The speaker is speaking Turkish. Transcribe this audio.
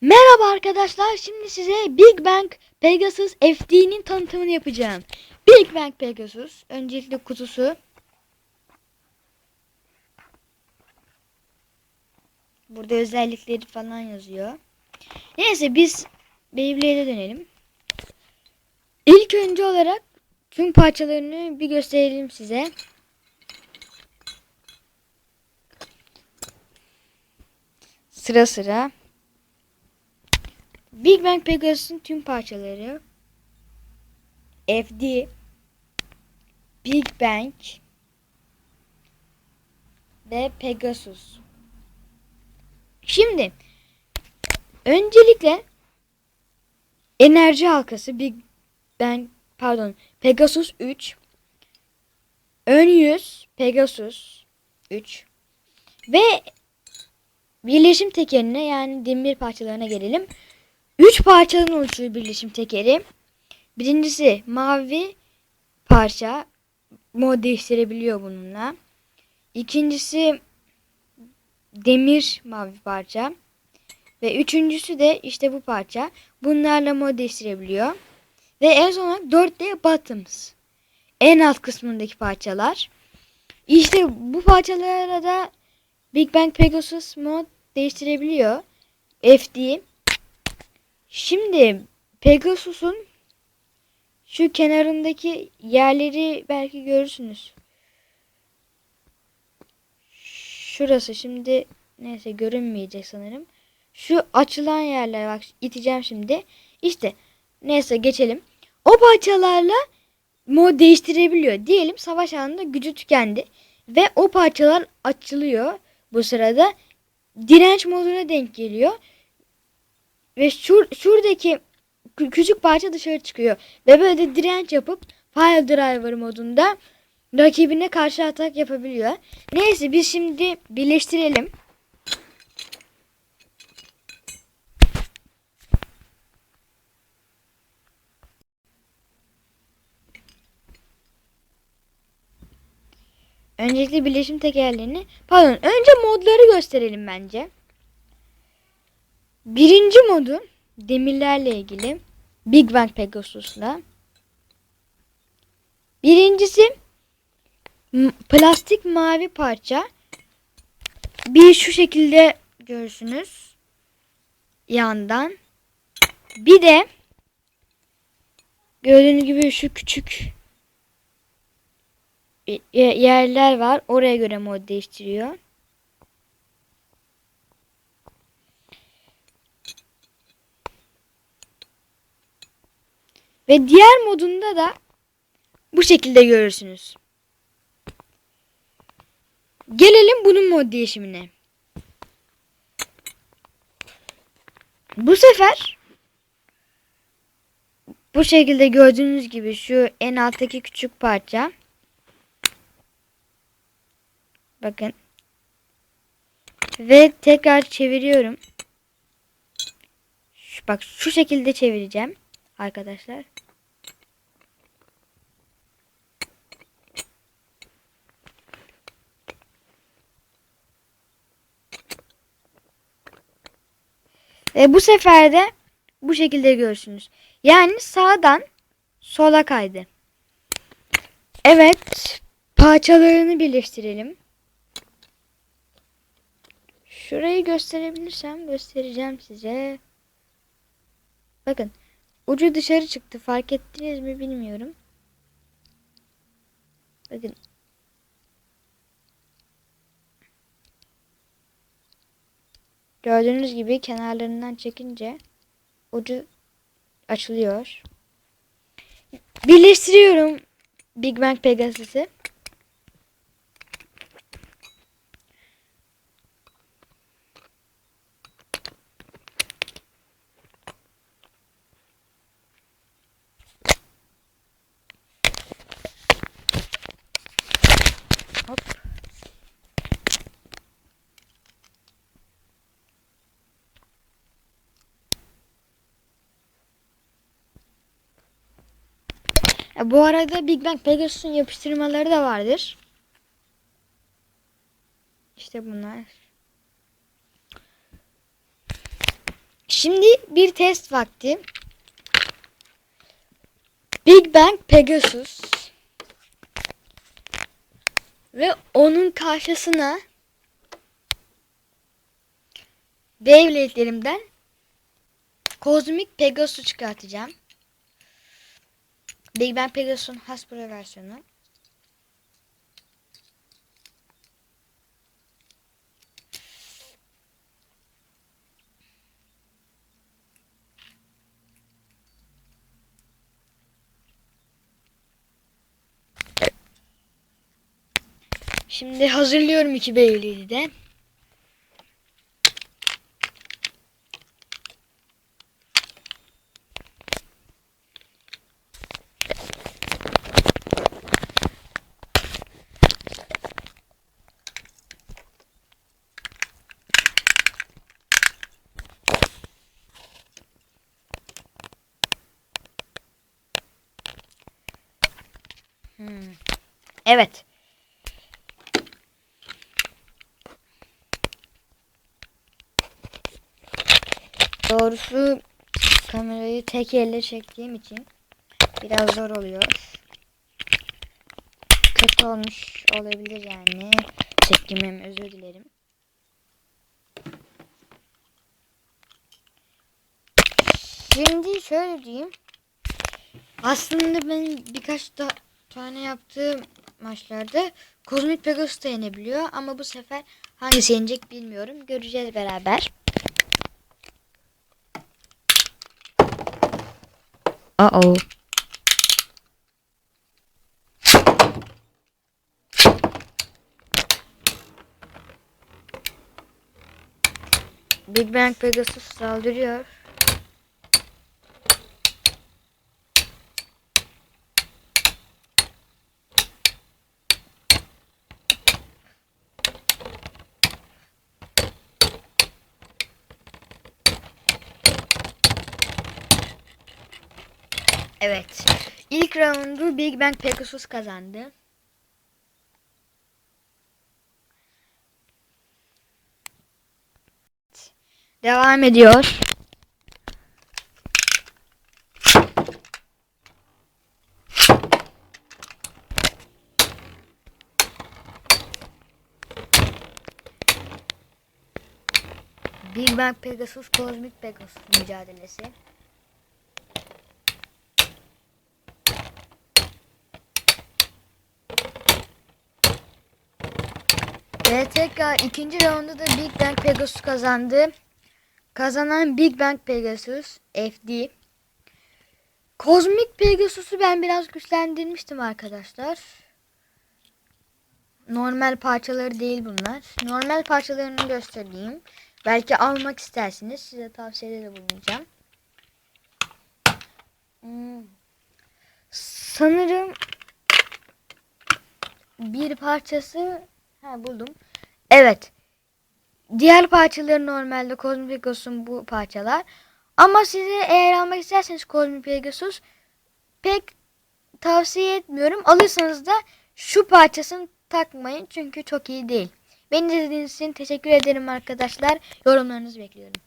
Merhaba arkadaşlar. Şimdi size Big Bang Pegasus FD'nin tanıtımını yapacağım. Big Bang Pegasus. Öncelikle kutusu. Burada özellikleri falan yazıyor. Neyse biz Beyblade'e dönelim. İlk önce olarak tüm parçalarını bir gösterelim size. Sıra sıra. Big Bang Pegasus'un tüm parçaları FD Big Bang ve Pegasus. Şimdi öncelikle enerji halkası Big Bang pardon Pegasus 3 ön yüz Pegasus 3 ve birleşim tekerine yani demir parçalarına gelelim. Üç parçadan oluşuyor birleşim tekeri. Birincisi mavi parça. Mod değiştirebiliyor bununla. İkincisi demir mavi parça. Ve üçüncüsü de işte bu parça. Bunlarla mod değiştirebiliyor. Ve en son olarak 4D bottoms. En alt kısmındaki parçalar. İşte bu parçalara da Big Bang Pegasus mod değiştirebiliyor. FD. Şimdi Pegasus'un şu kenarındaki yerleri belki görürsünüz. Şurası şimdi neyse görünmeyecek sanırım. Şu açılan yerler bak iteceğim şimdi. İşte neyse geçelim. O parçalarla mod değiştirebiliyor. Diyelim savaş anında gücü tükendi ve o parçalar açılıyor bu sırada. Direnç moduna denk geliyor. Ve şur şuradaki kü- küçük parça dışarı çıkıyor. Ve böyle de direnç yapıp file driver modunda rakibine karşı atak yapabiliyor. Neyse biz şimdi birleştirelim. Öncelikle birleşim tekerlerini pardon önce modları gösterelim bence. Birinci modu demirlerle ilgili Big Bang Pegasus'la. Birincisi plastik mavi parça. Bir şu şekilde görürsünüz. Yandan. Bir de gördüğünüz gibi şu küçük ye- yerler var. Oraya göre mod değiştiriyor. Ve diğer modunda da bu şekilde görürsünüz. Gelelim bunun mod değişimine. Bu sefer bu şekilde gördüğünüz gibi şu en alttaki küçük parça bakın ve tekrar çeviriyorum. Şu, bak şu şekilde çevireceğim arkadaşlar. Ve bu sefer de bu şekilde görürsünüz. Yani sağdan sola kaydı. Evet. Parçalarını birleştirelim. Şurayı gösterebilirsem göstereceğim size. Bakın. Ucu dışarı çıktı. Fark ettiniz mi bilmiyorum. Bakın. Gördüğünüz gibi kenarlarından çekince ucu açılıyor. Birleştiriyorum Big Bang Pegasus'ı. Bu arada Big Bang Pegasus'un yapıştırmaları da vardır. İşte bunlar. Şimdi bir test vakti. Big Bang Pegasus ve onun karşısına Beyblade'lerimden Kozmik Pegasus çıkartacağım. Big Bang Pegasus'un Hasbro versiyonu. Şimdi hazırlıyorum 2B50'de. Hmm. Evet. Doğrusu kamerayı tek elle çektiğim için biraz zor oluyor. Kötü olmuş olabilir yani. Çekimim özür dilerim. Şimdi şöyle diyeyim. Aslında ben birkaç da tane yaptığım maçlarda Kozmik Pegasus da yenebiliyor ama bu sefer hangisi yenecek bilmiyorum. Göreceğiz beraber. Uh-oh. Big Bang Pegasus saldırıyor. Evet. İlk roundu Big Bang Pegasus kazandı. Devam ediyor. Big Bang Pegasus Kozmik Pegasus mücadelesi. Ve tekrar ikinci rounda da Big Bang Pegasus kazandı. Kazanan Big Bang Pegasus FD. Kozmik Pegasus'u ben biraz güçlendirmiştim arkadaşlar. Normal parçaları değil bunlar. Normal parçalarını göstereyim. Belki almak istersiniz. Size tavsiyede de bulunacağım. Hmm. Sanırım bir parçası ha buldum. Evet. Diğer parçaları normalde Cosmic Pegasus'un bu parçalar. Ama size eğer almak isterseniz Cosmic Pegasus pek tavsiye etmiyorum. Alırsanız da şu parçasını takmayın çünkü çok iyi değil. Beni izlediğiniz için teşekkür ederim arkadaşlar. Yorumlarınızı bekliyorum.